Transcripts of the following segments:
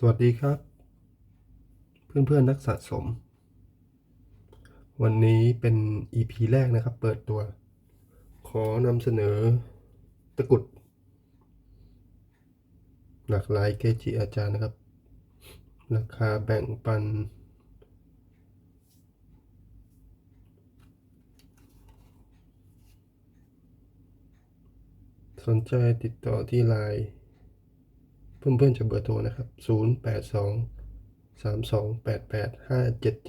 สวัสดีครับ เพื่อนๆนักสะสม วันนี้เป็น EP แรกนะครับ เปิดตัว ขอนำเสนอตะกรุด หลากหลายเกจิอาจารย์นะครับ ราคาแบ่งปัน สนใจติดต่อที่ไลน์ เพื่อนๆจะเบอร์โทรนะครับ 0 8 2 3 2 8 8 5 7 7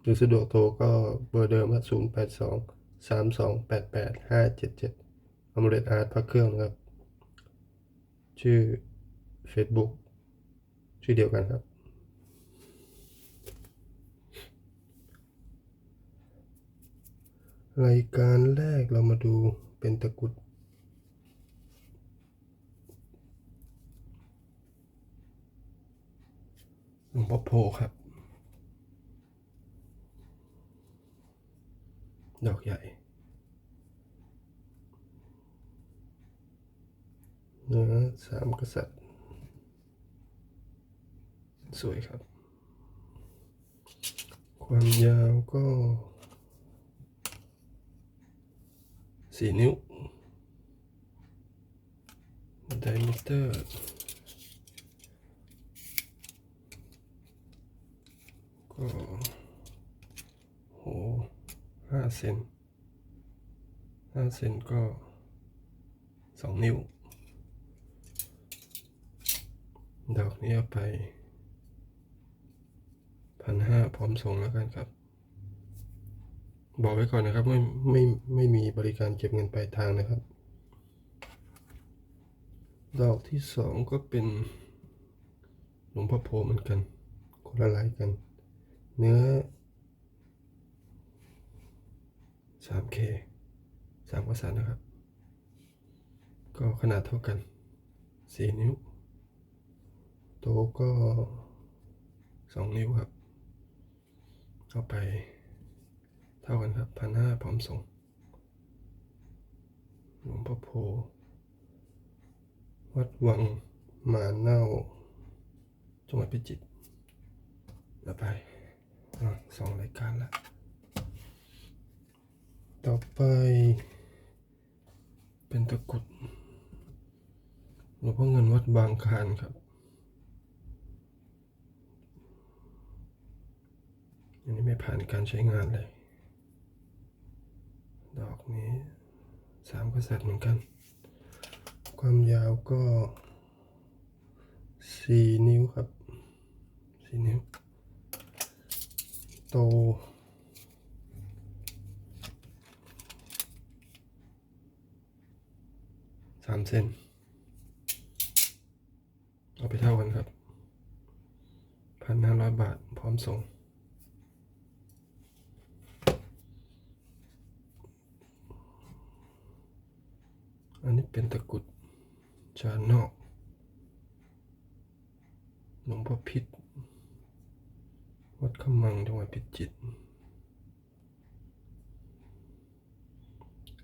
หรือสะดวกโทรก็เบอร์เดิมครับ0 8 2 3 2 8 8 5 7 7อมเรตอาร์ตพระเครื่องนะครับ ชื่อ Facebook ชื่อเดียวกันครับรายการแรกเรามาดูเป็นตะกุด หลวงพ่อโพครับ ดอกใหญ่เนื้อสามกษัตริย์ สวยครับ ความยาวก็สี่นิ้ว ไดมิเตอร์ โหห้าเซนห้าเซนก็สองนิ้ว ดอกนี้เอาไปพันห้าพร้อมส่งแล้วกันครับ บอกไว้ก่อนนะครับ ไม่ไม่ไม่มีบริการเก็บเงินปลายทางนะครับ ดอกที่สองก็เป็นหลวงพ่อโพเหมือนกัน คนละลายกัน เนื้อ 3K สามกษัตริย์นะครับ ก็ขนาดเท่ากัน 4 นิ้ว โตะก็ 2 นิ้วครับ เข้าไปเท่ากันครับพันห้าพร้อมส่งหลวงพ่อโพ วัดวังมาเน่าจังหวัดพิจิตรแล้วไป สองรายการละต่อไป เป็นตะกรุดหลวงพ่อเงินวัดบางคานครับ อันนี้ไม่ผ่านการใช้งานเลย ดอกนี้สามกษัตริย์เหมือนกัน ความยาวก็สี่นิ้วครับสี่นิ้ว สามเซนเอาไปเท่ากันครับพันห้าร้อยบาทพร้อมส่ง อันนี้เป็นตะกุดจานนอกหลวงพ่อพิษ วัดขมังจังหวัดพิจิตร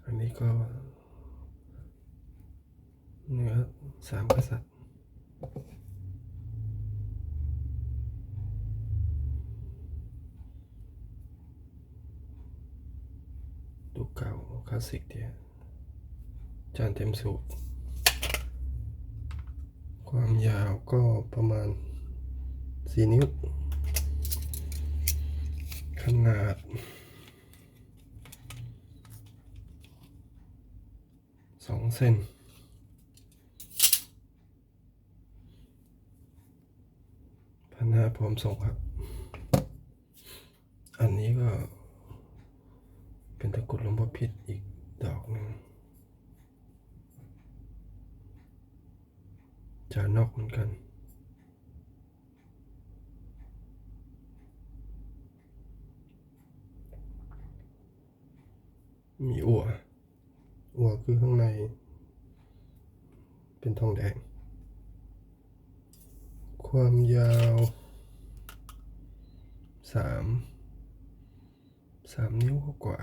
อันนี้ก็ เนื้อสามกษัตริย์ดูเก่าคลาสสิกเดียจานเต็มสูตรความยาวก็ประมาณ 4 นิ้ว ขนาดสองเซนพันห้าพร้อมส่งครับ อันนี้ก็ เป็นตะกุดหลวงพ่อพิษอีกดอกหนึ่งจานอกเหมือนกัน มีอัวอัวคือข้างใน เป็นทองแดง ความยาวสามสามนิ้วกว่า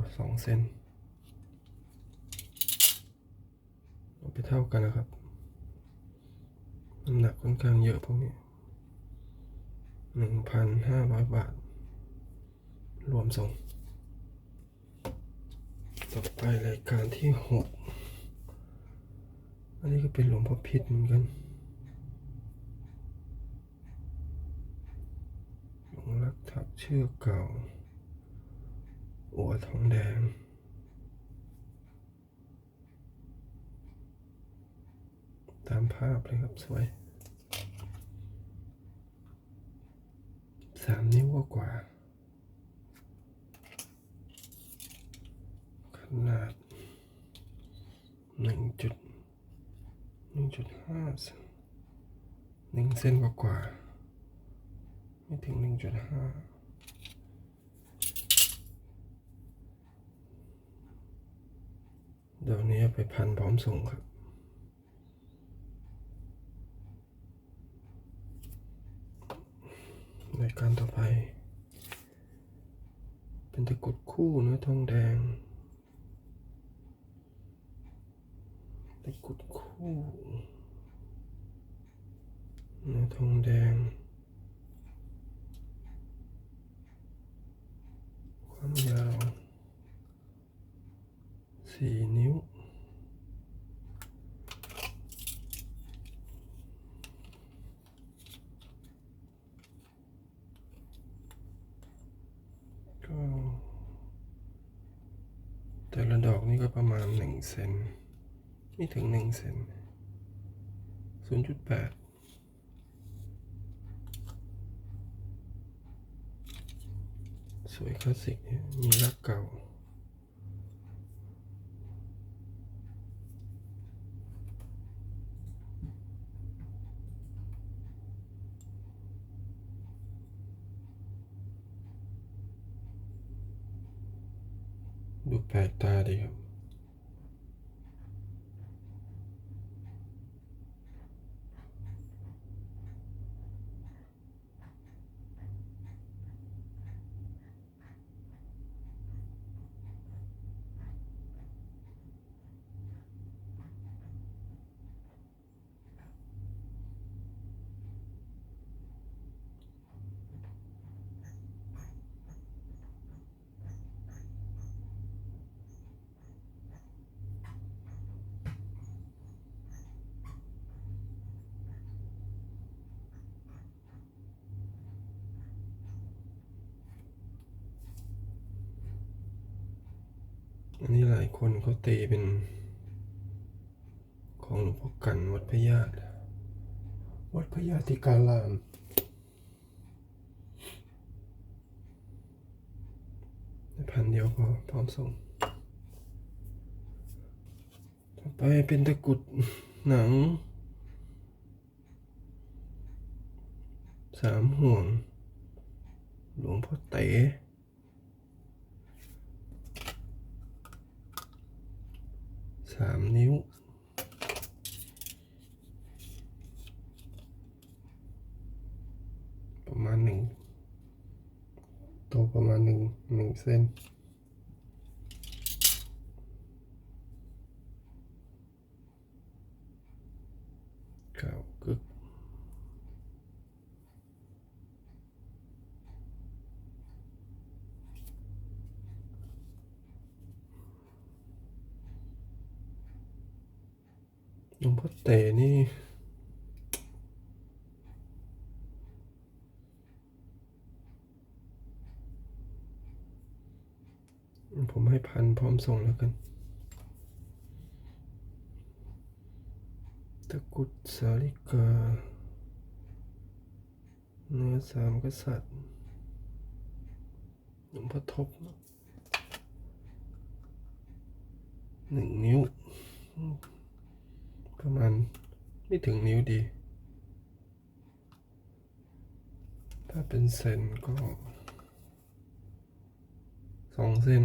คสองเซนเอาไปเท่ากันนะครับ น้ำหนักค่อนข้างเยอะพวกนี้หนึ่งพันห้าร้อยบาท รวมส่ง ต่อไปรายการที่หกอันนี้ก็เป็นหลวงพ่อพิษเหมือนกันหลวงรักถักเชือกเก่า อัวทองแดงามภาพเลยครับสวยสามนิ้วกว่า ขนาดหนึ่งจุดหนึ่งจุดห้าหนึ่งเซนกว่าๆไม่ถึงหนึ่งจุดห้าเดี๋ยวนี้ไปพันพร้อมส่งครับ รายการต่อไป เป็นตะกรุดคู่เนื้อทองแดง ตะกรุดคู่เนื้อทองแดง ความยาวสี่นิ้ว ก็แต่ละดอกนี่ก็ประมาณหนึ่ งเซนไม่ถึงหนึ่งเซนศูนย์จุดแปดสวยคลาสสิกมีรักเก่าดูแปลกตาดีครับ อันนี้หลายคนเขาตีเป็น ของหลวงพ่อกันวัดพญาติวัดพญาติการามพันเดียวพอพร้อมส่ง ต่อไปเป็นตะกุดหนังสามห่วง หลวงพ่อเต๋ สามนิ้ว ประมาณหนึ่งโตประมาณหนึ่งหนึ่งเส้น เก้ากึกหลวงพ่อ เต๋นี่ ผมให้พันพร้อมส่งแล้วกันตะกุดสาลิกา เนื้อสามกษัตริย์หลวงพ่อทบหนึ่งนิ้ว ประมาณไม่ถึงนิ้วดี ถ้าเป็นเซนก็สองเซน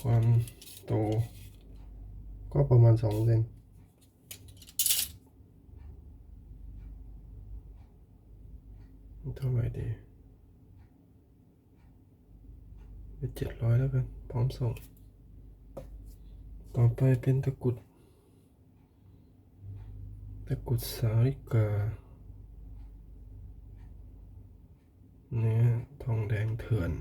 ความโต ก็ประมาณสองเซนเท่าไหร่ดีไปเจ็ดร้อยแล้วกัน พร้อมส่ง ต่อไปเป็นตะกุด ตะกุดสาริกา เนื้อทองแดงเถื่อน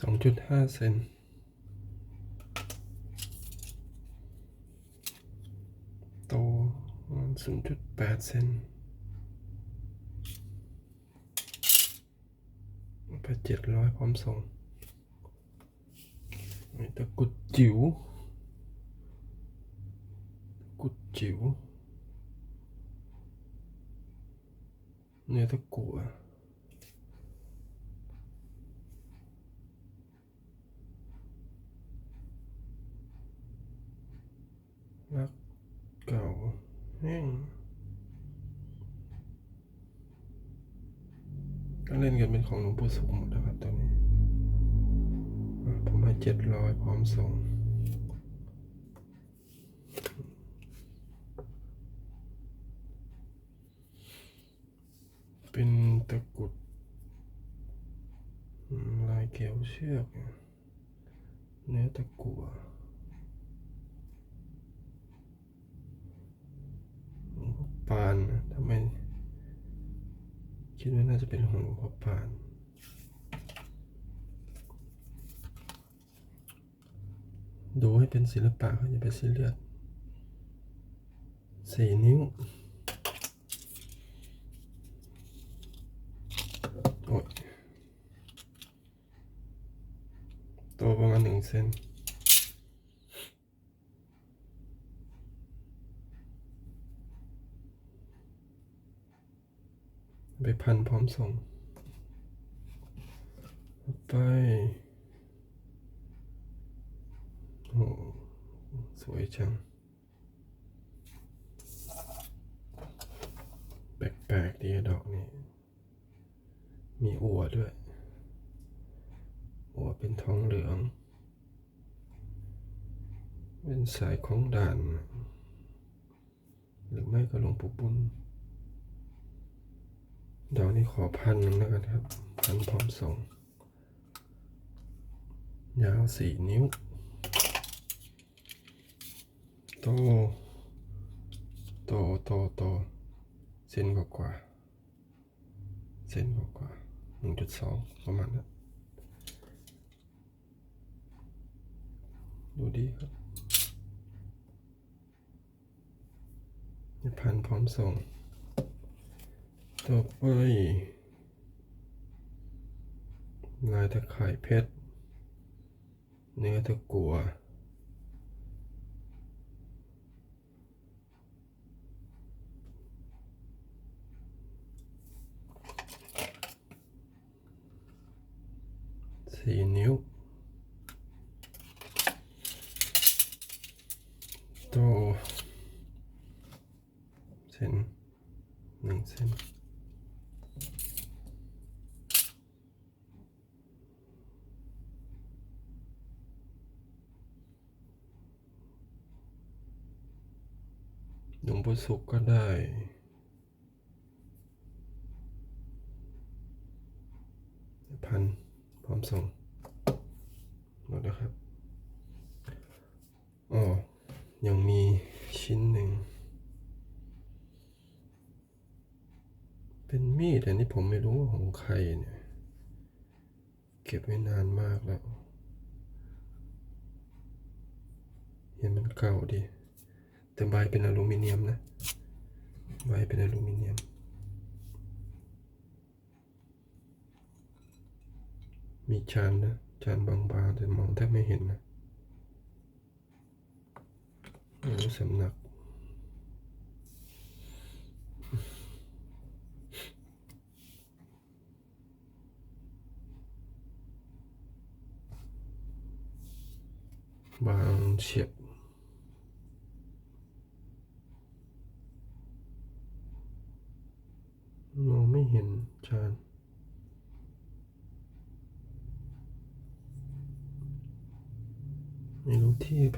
สองจุดห้าเซน โต ศูนย์จุดแปดเซนไปเจ็ดร้อยพร้อมส่งมีตะกรุดจิ๋วตะกรุดจิ๋วเนื้อตะกั่วรักเก่าแห้ง ก็เล่นกันเป็นของหลวงปู่สุขหมดนะครับตัวนี้ ผมให้เจ็ดร้อยพร้อมส่งเป็นตะกุดลายเกลียวเชือกเนี่ยเนื้อตะกั่วหลวงพ่อ ปานนทำไมคิดว่าน่าจะเป็นของหลวงพ่อปานดูให้เป็นศิลปะเขาอย่าไปซีเรียสสี่นิ้ว โอ้ยโตประมาณหนึ่งเซน ไปพันพร้อมส่ง ไป โอ้สวยจัง แปลกๆดีดอกนี้ มีอัวด้วย อัวเป็นทองเหลือง เป็นสายของด่าน หรือไม่ก็หลวงปู่บุญ ดอกนี้ขอพันหนึ่งแล้วกันครับ พันพร้อมส่ง ยาวสี่นิ้ว โต โต โต โต เส้นกว่ากว่า เส้นกว่ากว่าหนึ่งจุดสองประมาณนั้น ดูดีครับพันพร้อมส่ง ต่อไป ลายตะข่ายเพชร เนื้อตะกัวสี่นิ้ว โตเส้นหนึ่งเส้น หลวงปู่สุขก็ได้ พันพร้อมส่งหมดแล้วครับอ๋อยังมีชิ้นหนึ่ง เป็นมีดอันนี้ผมไม่รู้ว่าของใครเนี่ย เก็บไว้นานมากแล้ว เห็นมันเก่าดี แต่ใบเป็นอลูมิเนียมนะ ใบเป็นอลูมิเนียม มีจานนะจานบางๆแต่มองแทบไม่เห็นนะรู้สำนักบางเฉียบ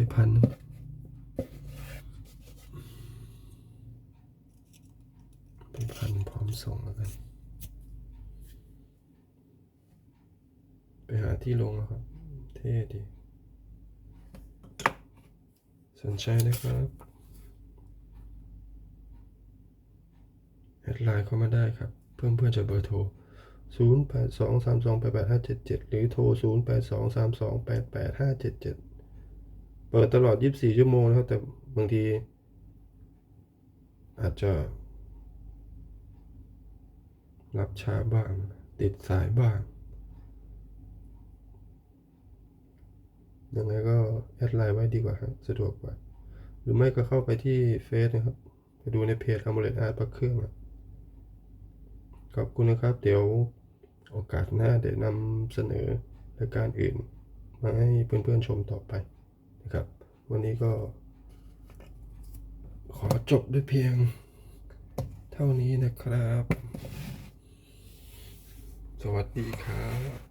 ไปพันไปพันพร้อมส่งแล้วกัน ไปหาที่ลงครับ เท่ดี สนใจนะครับแอดไลน์เข้ามาได้ครับ เพื่อนเพื่อนจะเบอร์โทร0823288577 หรือโทร 0823288577 เปิดตลอด 24 ชั่วโมงนะครับ แต่บางที อาจจะ รับช้าบ้าง ติดสายบ้าง ยังไงก็แอดไลน์ไว้ดีกว่าครับสะดวกกว่า หรือไม่ก็เข้าไปที่เฟซนะครับ ไปดูในเพจ a m u l e t Art พระเครื่องอะขอบคุณนะครับ เดี๋ยวโอกาสหน้าเดี๋ยวนำเสนอรายการอื่น มาให้เพื่อนๆชมต่อไป วันนี้ก็ ขอจบด้วยเพียงเท่านี้นะครับ สวัสดีครับ